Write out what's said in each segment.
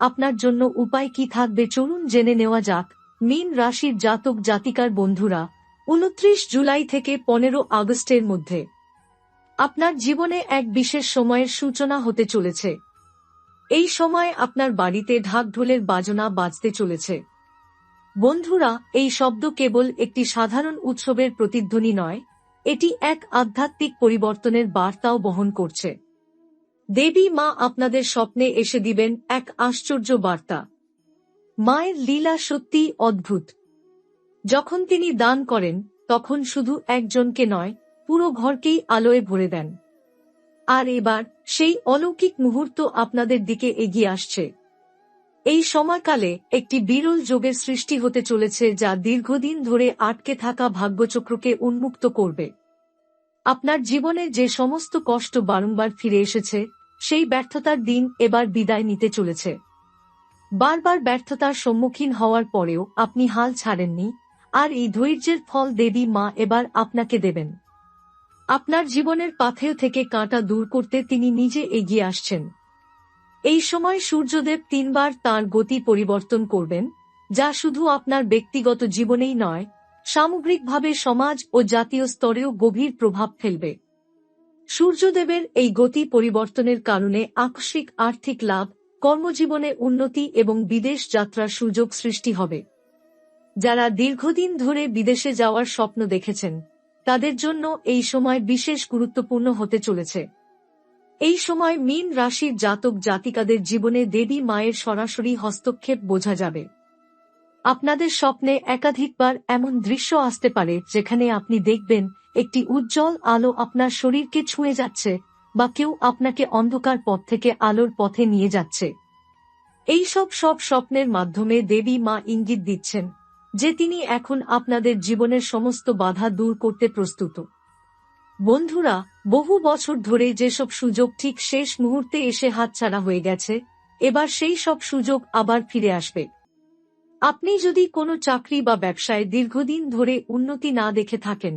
আপনার জন্য উপায় কি থাকবে চলুন জেনে নেওয়া যাক। মীন রাশির জাতক জাতিকার বন্ধুরা, উনত্রিশ জুলাই থেকে পনেরো আগস্টের মধ্যে। আপনার জীবনে এক বিশেষ সময়ের সূচনা হতে চলেছে। এই সময় আপনার বাড়িতে ঢাক ঢোলের বাজনা বাজতে চলেছে। বন্ধুরা, এই শব্দ কেবল একটি সাধারণ উৎসবের প্রতিধ্বনি নয়, এটি এক আধ্যাত্মিক পরিবর্তনের বার্তাও বহন করছে। দেবী মা আপনাদের স্বপ্নে এসে দিবেন এক আশ্চর্য বার্তা। মায়ের লীলা সত্যি অদ্ভুত। যখন তিনি দান করেন, তখন শুধু একজনকে নয়, পুরো ঘরকেই আলোয় ভরে দেন। আর এবার সেই অলৌকিক মুহূর্ত আপনাদের দিকে এগিয়ে আসছে। এই সময়কালে একটি বিরল যোগের সৃষ্টি হতে চলেছে যা দীর্ঘদিন ধরে আটকে থাকা ভাগ্যচক্রকে উন্মুক্ত করবে। আপনার জীবনে যে সমস্ত কষ্ট বারংবার ফিরে এসেছে সেই ব্যর্থতার দিন এবার বিদায় নিতে চলেছে। বারবার ব্যর্থতার সম্মুখীন হওয়ার পরেও আপনি হাল ছাড়েননি, আর এই ধৈর্যের ফল দেবী মা এবার আপনাকে দেবেন। আপনার জীবনের পাথেও থেকে কাঁটা দূর করতে তিনি নিজে এগিয়ে আসছেন। এই সময় সূর্যদেব তিনবার তার গতি পরিবর্তন করবেন, যা শুধু আপনার ব্যক্তিগত জীবনেই নয়, সামগ্রিকভাবে সমাজ ও জাতীয় স্তরেও গভীর প্রভাব ফেলবে। সূর্যদেবের এই গতি পরিবর্তনের কারণে আকস্মিক আর্থিক লাভ, কর্মজীবনে উন্নতি এবং বিদেশ যাত্রার সুযোগ সৃষ্টি হবে। যারা দীর্ঘদিন ধরে বিদেশে যাওয়ার স্বপ্ন দেখেছেন, তাদের জন্য এই সময় বিশেষ গুরুত্বপূর্ণ হতে চলেছে। এই সময় মীন রাশির জাতক জাতিকাদের জীবনে দেবী মায়ের সরাসরি হস্তক্ষেপ বোঝা যাবে। আপনাদের স্বপ্নে একাধিকবার এমন দৃশ্য আসতে পারে, যেখানে আপনি দেখবেন একটি উজ্জ্বল আলো আপনার শরীরকে ছুঁয়ে যাচ্ছে, বা কেউ আপনাকে অন্ধকার পথ থেকে আলোর পথে নিয়ে যাচ্ছে। এই সব সব স্বপ্নের মাধ্যমে দেবী মা ইঙ্গিত দিচ্ছেন যে তিনি এখন আপনাদের জীবনের সমস্ত বাধা দূর করতে প্রস্তুত। বন্ধুরা, বহু বছর ধরে যেসব সুযোগ ঠিক শেষ মুহূর্তে এসে হাতছাড়া হয়ে গেছে, এবার সেই সব সুযোগ আবার ফিরে আসবে। আপনি যদি কোনো চাকরি বা ব্যবসায় দীর্ঘদিন ধরে উন্নতি না দেখে থাকেন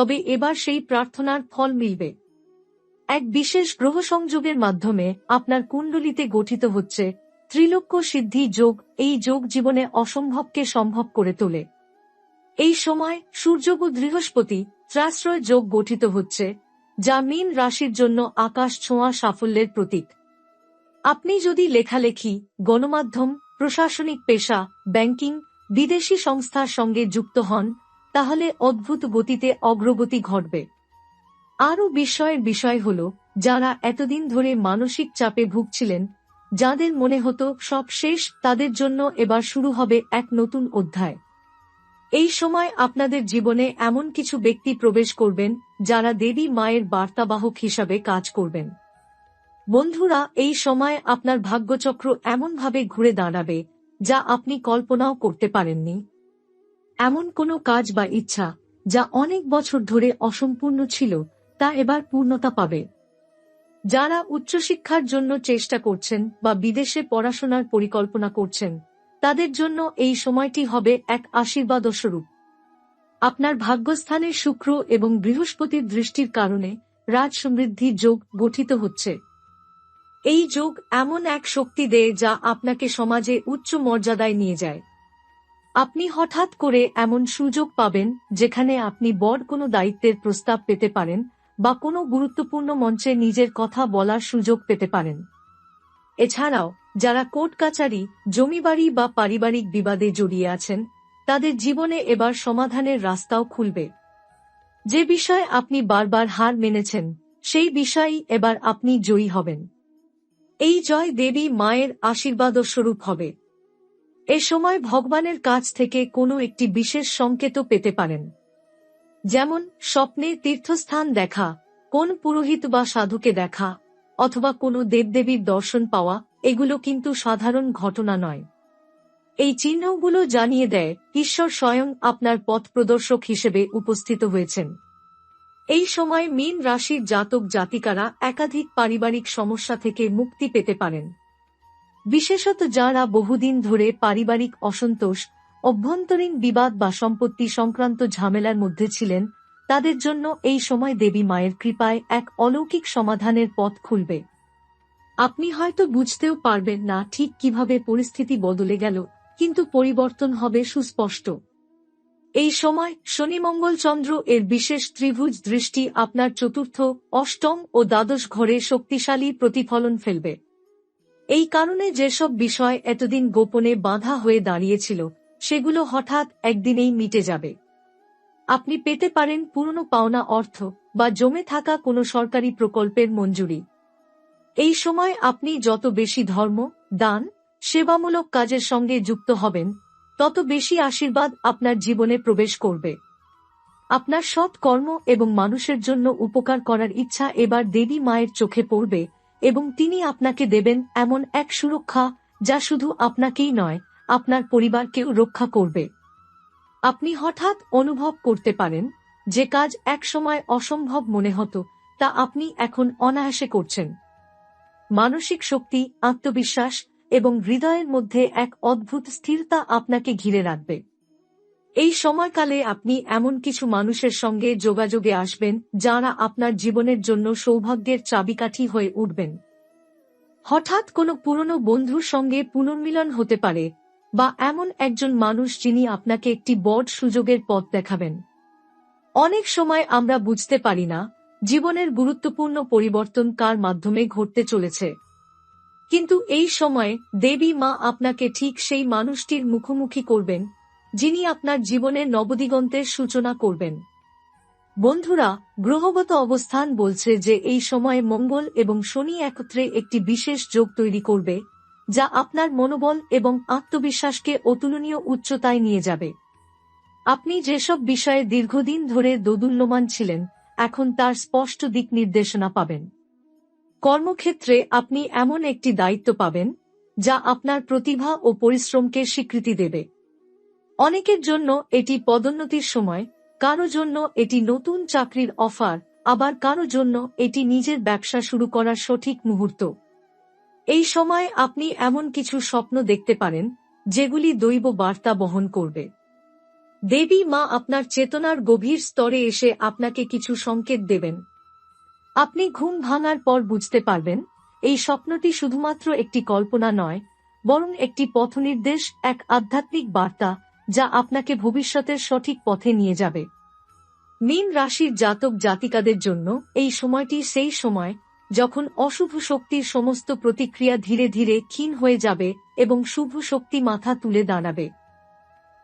তবে এবার সেই প্রার্থনার ফল মিলবে। এক বিশেষ গ্রহ সংযোগের মাধ্যমে আপনার কুণ্ডলিতে গঠিত হচ্ছে ত্রিলক্ষ সিদ্ধি যোগ এই যোগ জীবনে অসম্ভবকে সম্ভব করে তোলে। এই সময় সূর্যগ বৃহস্পতি ত্রাশ্রয় যোগ গঠিত হচ্ছে, যা মীন রাশির জন্য আকাশ ছোঁয়া সাফল্যের প্রতীক। আপনি যদি লেখালেখি, গণমাধ্যম, প্রশাসনিক পেশা, ব্যাংকিং, বিদেশি সংস্থার সঙ্গে যুক্ত হন তাহলে অদ্ভুত গতিতে অগ্রগতি ঘটবে। আরও বিস্ময়ের বিষয় হল, যারা এতদিন ধরে মানসিক চাপে ভুগছিলেন, যাদের মনে হতো সব শেষ, তাদের জন্য এবার শুরু হবে এক নতুন অধ্যায়। এই সময় আপনাদের জীবনে এমন কিছু ব্যক্তি প্রবেশ করবেন, যারা দেবী মায়ের বার্তাবাহক হিসাবে কাজ করবেন। বন্ধুরা, এই সময় আপনার ভাগ্যচক্র এমনভাবে ঘুরে দাঁড়াবে, যা আপনি কল্পনাও করতে পারেননি। এমন কোনো কাজ বা ইচ্ছা যা অনেক বছর ধরে অসম্পূর্ণ ছিল, তা এবার পূর্ণতা পাবে। যারা উচ্চশিক্ষার জন্য চেষ্টা করছেন বা বিদেশে পড়াশোনার পরিকল্পনা করছেন, তাদের জন্য এই সময়টি হবে এক আশীর্বাদ স্বরূপ আপনার ভাগ্যস্থানে শুক্র এবং বৃহস্পতির দৃষ্টির কারণে রাজ সমৃদ্ধি যোগ গঠিত হচ্ছে। এই যোগ এমন এক শক্তি দেয় যা আপনাকে সমাজে উচ্চ মর্যাদায় নিয়ে যায়। আপনি হঠাৎ করে এমন সুযোগ পাবেন যেখানে আপনি বড় কোনো দায়িত্বের প্রস্তাব পেতে পারেন বা কোনো গুরুত্বপূর্ণ মঞ্চে নিজের কথা বলার সুযোগ পেতে পারেন। এছাড়াও, যারা কোর্ট কাচারি, জমিবাড়ি বা পারিবারিক বিবাদে জড়িয়ে আছেন, তাদের জীবনে এবার সমাধানের রাস্তাও খুলবে। যে বিষয়ে আপনি বারবার হার মেনেছেন, সেই বিষয়ই এবার আপনি জয়ী হবেন। এই জয় দেবী মায়ের আশীর্বাদ স্বরূপ হবে। এ সময় ভগবানের কাছ থেকে কোনো একটি বিশেষ সংকেত পেতে পারেন। যেমন, স্বপ্নে তীর্থস্থান দেখা, কোন পুরোহিত বা সাধুকে দেখা, অথবা কোনো দেবদেবীর দর্শন পাওয়া, এগুলো কিন্তু সাধারণ ঘটনা নয়। এই চিহ্নগুলো জানিয়ে দেয়, ঈশ্বর স্বয়ং আপনার পথ প্রদর্শক হিসেবে উপস্থিত হয়েছেন। এই সময় মীন রাশির জাতক জাতিকারা একাধিক পারিবারিক সমস্যা থেকে মুক্তি পেতে পারেন। বিশেষত যারা বহুদিন ধরে পারিবারিক অসন্তোষ, অভ্যন্তরীণ বিবাদ বা সম্পত্তি সংক্রান্ত ঝামেলার মধ্যে ছিলেন, তাদের জন্য এই সময় দেবী মায়ের কৃপায় এক অলৌকিক সমাধানের পথ খুলবে। আপনি হয়তো বুঝতেও পারবেন না ঠিক কীভাবে পরিস্থিতি বদলে গেল, কিন্তু পরিবর্তন হবে সুস্পষ্ট। এই সময় শনি মঙ্গল চন্দ্র এর বিশেষ ত্রিভুজ দৃষ্টি আপনার চতুর্থ, অষ্টম ও দ্বাদশ ঘরে শক্তিশালী প্রতিফলন ফেলবে। এই কারণে যেসব বিষয় এতদিন গোপনে বাঁধা হয়ে দাঁড়িয়েছিল, সেগুলো হঠাৎ একদিনেই মিটে যাবে। আপনি পেতে পারেন পুরনো পাওনা অর্থ বা জমে থাকা কোনো সরকারি প্রকল্পের মঞ্জুরি। এই সময় আপনি যত বেশি ধর্ম, দান, সেবামূলক কাজের সঙ্গে যুক্ত হবেন, তত বেশি আশীর্বাদ আপনার জীবনে প্রবেশ করবে। আপনার সৎ কর্ম এবং মানুষের জন্য উপকার করার ইচ্ছা এবার দেবী মায়ের চোখে পড়বে এবং তিনি আপনাকে দেবেন এমন এক সুরক্ষা যা শুধু আপনাকেই নয়, আপনার পরিবারকেও রক্ষা করবে। আপনি হঠাৎ অনুভব করতে পারেন, যে কাজ একসময় অসম্ভব মনে হতো, তা আপনি এখন অনায়াসে করছেন। মানসিক শক্তি, আত্মবিশ্বাস এবং হৃদয়ের মধ্যে এক অদ্ভুত স্থিরতা আপনাকে ঘিরে রাখবে। এই সময়কালে আপনি এমন কিছু মানুষের সঙ্গে যোগাযোগে আসবেন, যারা আপনার জীবনের জন্য সৌভাগ্যের চাবিকাঠি হয়ে উঠবেন। হঠাৎ কোনো পুরনো বন্ধুর সঙ্গে পুনর্মিলন হতে পারে, বা এমন একজন মানুষ যিনি আপনাকে একটি বড় সুযোগের পথ দেখাবেন। অনেক সময় আমরা বুঝতে পারি না, জীবনের গুরুত্বপূর্ণ পরিবর্তন কার মাধ্যমে ঘটতে চলেছে। কিন্তু এই সময় দেবী মা আপনাকে ঠিক সেই মানুষটির মুখোমুখি করবেন যিনি আপনার জীবনের নবদিগন্তের সূচনা করবেন। বন্ধুরা, গ্রহগত অবস্থান বলছে যে এই সময়ে মঙ্গল এবং শনি একত্রে একটি বিশেষ যোগ তৈরি করবে, যা আপনার মনোবল এবং আত্মবিশ্বাসকে অতুলনীয় উচ্চতায় নিয়ে যাবে। আপনি যেসব বিষয়ে দীর্ঘদিন ধরে দোদুল্যমান ছিলেন, এখন তার স্পষ্ট দিক নির্দেশনা পাবেন। কর্মক্ষেত্রে আপনি এমন একটি দায়িত্ব পাবেন, যা আপনার প্রতিভা ও পরিশ্রমকে স্বীকৃতি দেবে। অনেকের জন্য এটি পদোন্নতির সময়, কারও জন্য এটি নতুন চাকরির অফার, আবার কারও জন্য এটি নিজের ব্যবসা শুরু করার সঠিক মুহূর্ত। এই সময় আপনি এমন কিছু স্বপ্ন দেখতে পারেন, যেগুলি দৈব বার্তা বহন করবে। দেবী মা আপনার চেতনার গভীর স্তরে এসে আপনাকে কিছু সংকেত দেবেন। আপনি ঘুম ভাঙার পর বুঝতে পারবেন, এই স্বপ্নটি শুধুমাত্র একটি কল্পনা নয়, বরং একটি পথনির্দেশ, এক আধ্যাত্মিক বার্তা যা আপনাকে ভবিষ্যতের সঠিক পথে নিয়ে যাবে। মীন রাশির জাতক জাতিকাদের জন্য এই সময়টি সেই সময় যখন অশুভ শক্তির সমস্ত প্রতিক্রিয়া ধীরে ধীরে ক্ষীণ হয়ে যাবে এবং শুভ শক্তি মাথা তুলে দাঁড়াবে।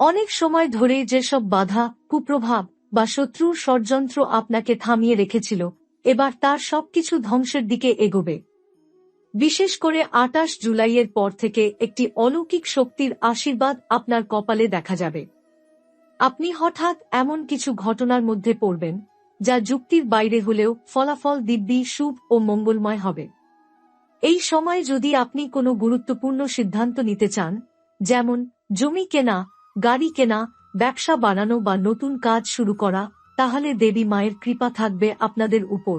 অনেক সময় ধরে যেসব বাধা, কুপ্রভাব বা শত্রুর ষড়যন্ত্র আপনাকে থামিয়ে রেখেছিল, এবার তার সবকিছু ধ্বংসের দিকে এগোবে। বিশেষ করে আটাশ জুলাইয়ের পর থেকে একটি অলৌকিক শক্তির আশীর্বাদ আপনার কপালে দেখা যাবে। আপনি হঠাৎ এমন কিছু ঘটনার মধ্যে পড়বেন, যা যুক্তির বাইরে হলেও ফলাফল দিব্যি, শুভ ও মঙ্গলময় হবে। এই সময় যদি আপনি কোনো গুরুত্বপূর্ণ সিদ্ধান্ত নিতে চান, যেমন জমি কেনা, গাড়ি কেনা, ব্যবসা বানানো বা নতুন কাজ শুরু করা, তাহলে দেবী মায়ের কৃপা থাকবে আপনাদের উপর।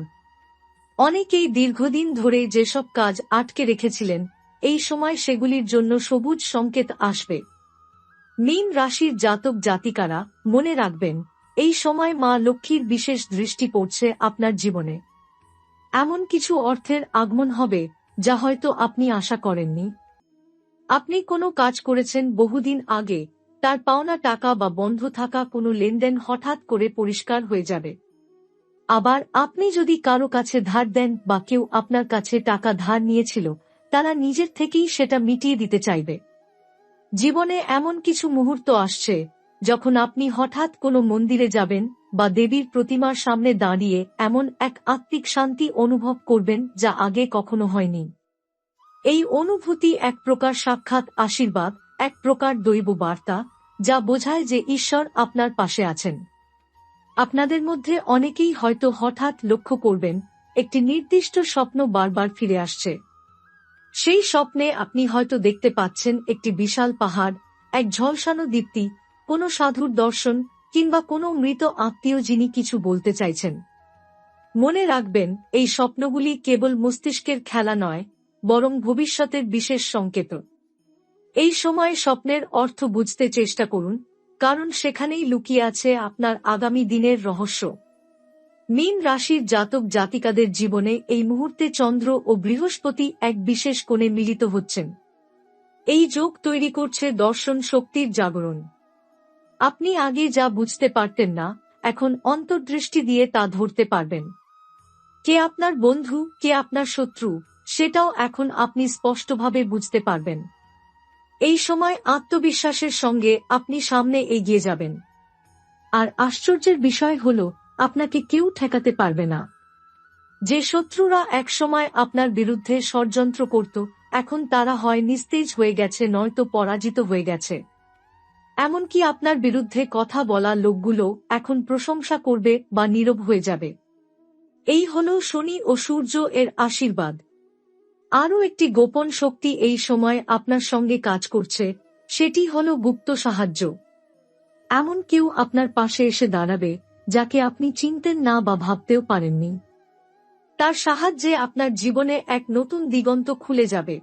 অনেকেই দীর্ঘদিন ধরে যেসব কাজ আটকে রেখেছিলেন, এই সময় সেগুলির জন্য সবুজ সংকেত আসবে। মীন রাশির জাতক জাতিকারা, মনে রাখবেন, এই সময় মা লক্ষ্মীর বিশেষ দৃষ্টি পড়ছে আপনার জীবনে। এমন কিছু অর্থের আগমন হবে, যা হয়তো আপনি আশা করেননি। আপনি কোনো কাজ করেছেন বহুদিন আগে, তার পাওনা টাকা বা বন্ধ থাকা কোনো লেনদেন হঠাৎ করে পরিষ্কার হয়ে যাবে। আবার আপনি যদি কারও কাছে ধার দেন বা কেউ আপনার কাছে টাকা ধার নিয়েছিল, তারা নিজের থেকেই সেটা মিটিয়ে দিতে চাইবে। জীবনে এমন কিছু মুহূর্ত আসছে, যখন আপনি হঠাৎ কোনো মন্দিরে যাবেন বা দেবীর প্রতিমার সামনে দাঁড়িয়ে এমন এক আত্মিক শান্তি অনুভব করবেন যা আগে কখনো হয়নি। এই অনুভূতি এক প্রকার সাক্ষাৎ আশীর্বাদ, এক প্রকার দৈব বার্তা যা বোঝায় যে ঈশ্বর আপনার পাশে আছেন। আপনাদের মধ্যে অনেকেই হয়তো হঠাৎ লক্ষ্য করবেন, একটি নির্দিষ্ট স্বপ্ন বারবার ফিরে আসছে। সেই স্বপ্নে আপনি হয়তো দেখতে পাচ্ছেন একটি বিশাল পাহাড়, এক ঝলসানো দীপ্তি, কোনো সাধুর দর্শন, কিংবা কোনো মৃত আত্মীয় যিনি কিছু বলতে চাইছেন। মনে রাখবেন, এই স্বপ্নগুলি কেবল মস্তিষ্কের খেলা নয়, বরং ভবিষ্যতের বিশেষ সংকেত। এই সময় স্বপ্নের অর্থ বুঝতে চেষ্টা করুন কারণ সেখানেই লুকিয়ে আছে আপনার আগামী দিনের রহস্য। মীন রাশির জাতক জাতিকাদের জীবনে এই মুহূর্তে চন্দ্র ও বৃহস্পতি এক বিশেষ কোণে মিলিত হচ্ছেন। এই যোগ তৈরি করছে দর্শন শক্তির জাগরণ। আপনি আগে যা বুঝতে পারতেন না, এখন অন্তর্দৃষ্টি দিয়ে তা ধরতে পারবেন। কে আপনার বন্ধু, কে আপনার শত্রু, সেটাও এখন আপনি স্পষ্টভাবে বুঝতে পারবেন। এই সময় আত্মবিশ্বাসের সঙ্গে আপনি সামনে এগিয়ে যাবেন। আর আশ্চর্যের বিষয় হল, আপনাকে কেউ ঠেকাতে পারবে না। যে শত্রুরা একসময় আপনার বিরুদ্ধে ষড়যন্ত্র করত, এখন তারা হয় নিস্তেজ হয়ে গেছে, নয়তো পরাজিত হয়ে গেছে। এমনকি আপনার বিরুদ্ধে কথা বলা লোকগুলো এখন প্রশংসা করবে বা নীরব হয়ে যাবে। এই হল শনি ও সূর্য এর আশীর্বাদ। আরও একটি গোপন শক্তি এই সময় আপনার সঙ্গে কাজ করছে, সেটি হল গুপ্ত সাহায্য। এমন কেউ আপনার পাশে এসে দাঁড়াবে, যাকে আপনি চিনতেন না বা ভাবতেও পারেননি। তার সাহায্যে আপনার জীবনে এক নতুন দিগন্ত খুলে যাবে।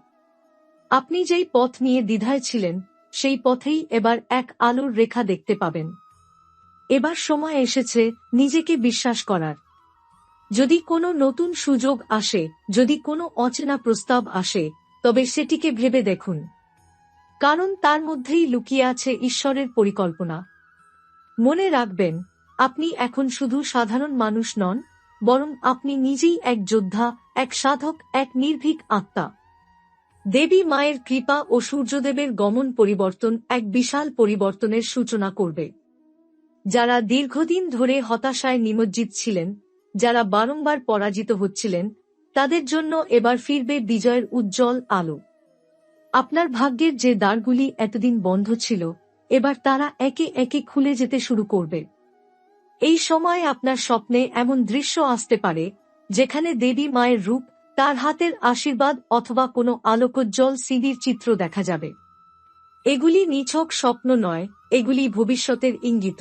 আপনি যেই পথ নিয়ে দ্বিধায় ছিলেন, সেই পথেই এবার এক আলোর রেখা দেখতে পাবেন। এবার সময় এসেছে নিজেকে বিশ্বাস করার। যদি কোনো নতুন সুযোগ আসে, যদি কোনো অচেনা প্রস্তাব আসে, তবে সেটিকে ভেবে দেখুন। কারণ তার মধ্যেই লুকিয়ে আছে ঈশ্বরের পরিকল্পনা। মনে রাখবেন, আপনি এখন শুধু সাধারণ মানুষ নন, বরং আপনি নিজেই এক যোদ্ধা, এক সাধক, এক নির্ভীক আত্মা। দেবী মায়ের কৃপা ও সূর্যদেবের গমন পরিবর্তন এক বিশাল পরিবর্তনের সূচনা করবে। যারা দীর্ঘদিন ধরে হতাশায় নিমজ্জিত ছিলেন যারা বারংবার পরাজিত হচ্ছিলেন, তাদের জন্য এবার ফিরবে বিজয়ের উজ্জ্বল আলো। আপনার ভাগ্যের যে দ্বারগুলি এতদিন বন্ধ ছিল, এবার তারা একে একে খুলে যেতে শুরু করবে। এই সময় আপনার স্বপ্নে এমন দৃশ্য আসতে পারে, যেখানে দেবী মায়ের রূপ, তার হাতের আশীর্বাদ অথবা কোনো আলোকোজ্জ্বল সিডির চিত্র দেখা যাবে। এগুলি নিছক স্বপ্ন নয়, এগুলি ভবিষ্যতের ইঙ্গিত।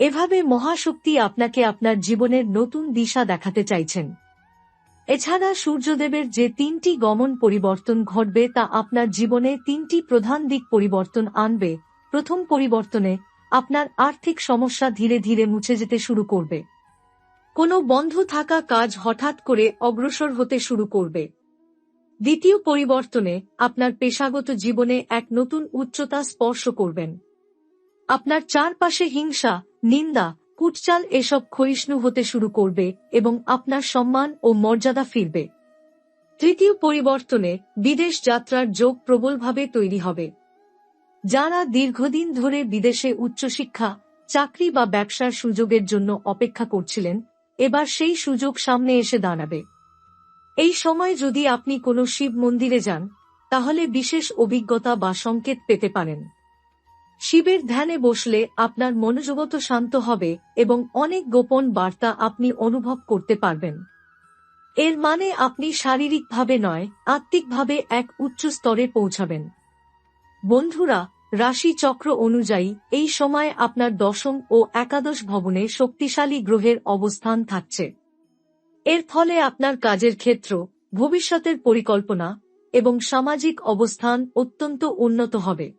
এভাবে মহাশক্তি আপনাকে আপনার জীবনের নতুন দিশা দেখাতে চাইছেন। এছাড়া সূর্যদেবের যে তিনটি গমন পরিবর্তন ঘটবে তা আপনার জীবনে তিনটি প্রধান দিক পরিবর্তন আনবে। প্রথম পরিবর্তনে আপনার আর্থিক সমস্যা ধীরে ধীরে মুছে যেতে শুরু করবে। কোনো বন্ধ থাকা কাজ হঠাৎ করে অগ্রসর হতে শুরু করবে। দ্বিতীয় পরিবর্তনে আপনার পেশাগত জীবনে এক নতুন উচ্চতা স্পর্শ করবেন। আপনার চারপাশে হিংসা, নিন্দা, কুটচাল এসব ক্ষয়িষ্ণু হতে শুরু করবে এবং আপনার সম্মান ও মর্যাদা ফিরবে। তৃতীয় পরিবর্তনে বিদেশ যাত্রার যোগ প্রবলভাবে তৈরি হবে। যারা দীর্ঘদিন ধরে বিদেশে উচ্চশিক্ষা, চাকরি বা ব্যবসার সুযোগের জন্য অপেক্ষা করছিলেন, এবার সেই সুযোগ সামনে এসে দাঁড়াবে। এই সময় যদি আপনি কোনো শিব মন্দিরে যান, তাহলে বিশেষ অভিজ্ঞতা বা সংকেত পেতে পারেন। শিবের ধ্যানে বসলে আপনার মনোজগত শান্ত হবে এবং অনেক গোপন বার্তা আপনি অনুভব করতে পারবেন। এর মানে আপনি শারীরিকভাবে নয়, আত্মিকভাবে এক উচ্চ স্তরে পৌঁছাবেন। বন্ধুরা রাশি চক্র অনুযায়ী এই সময় আপনার দশম ও একাদশ ভবনে শক্তিশালী গ্রহের অবস্থান থাকছে। এর ফলে আপনার কাজের ক্ষেত্র, ভবিষ্যতের পরিকল্পনা এবং সামাজিক অবস্থান অত্যন্ত উন্নত হবে।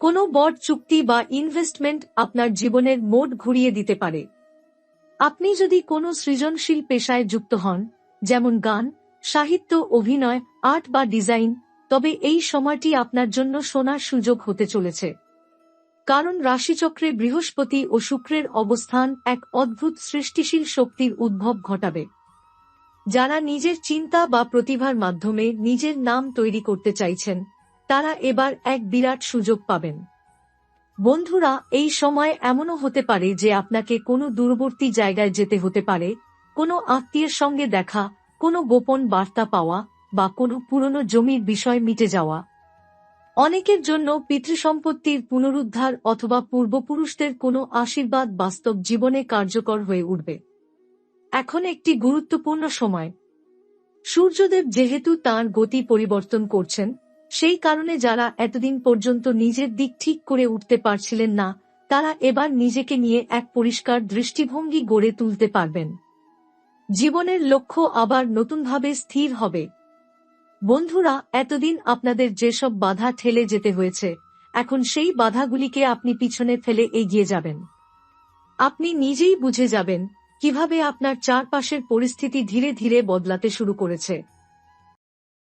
কোনো বড় চুক্তি বা ইনভেস্টমেন্ট আপনার জীবনের মোড ঘুরিয়ে দিতে পারে। আপনি যদি কোনো সৃজনশীল পেশায় যুক্ত হন, যেমন গান, সাহিত্য, অভিনয়, আর্ট বা ডিজাইন, তবে এই সময়টি আপনার জন্য সোনার সুযোগ হতে চলেছে। কারণ রাশিচক্রে বৃহস্পতি ও শুক্রের অবস্থান এক অদ্ভুত সৃষ্টিশীল শক্তির উদ্ভব ঘটাবে। যারা নিজের চিন্তা বা প্রতিভার মাধ্যমে নিজের নাম তৈরি করতে চাইছেন তারা এবার এক বিরাট সুযোগ পাবেন। বন্ধুরা, এই সময় এমনও হতে পারে যে আপনাকে কোনো দূরবর্তী জায়গায় যেতে হতে পারে, কোনো আত্মীয়ের সঙ্গে দেখা, কোনো গোপন বার্তা পাওয়া বা কোনো পুরনো জমির বিষয় মিটে যাওয়া। অনেকের জন্য পিতৃসম্পত্তির পুনরুদ্ধার অথবা পূর্বপুরুষদের কোনো আশীর্বাদ বাস্তব জীবনে কার্যকর হয়ে উঠবে। এখন একটি গুরুত্বপূর্ণ সময়। সূর্যদেব যেহেতু তার গতি পরিবর্তন করছেন সেই কারণে যারা এতদিন পর্যন্ত নিজের দিক ঠিক করে উঠতে পারছিলেন না, তারা এবার নিজেকে নিয়ে এক পরিষ্কার দৃষ্টিভঙ্গি গড়ে তুলতে পারবেন। জীবনের লক্ষ্য আবার নতুনভাবে স্থির হবে। বন্ধুরা, এতদিন আপনাদের যেসব বাধা ঠেলে যেতে হয়েছে, এখন সেই বাধাগুলিকে আপনি পিছনে ফেলে এগিয়ে যাবেন। আপনি নিজেই বুঝে যাবেন কীভাবে আপনার চারপাশের পরিস্থিতি ধীরে ধীরে বদলাতে শুরু করেছে।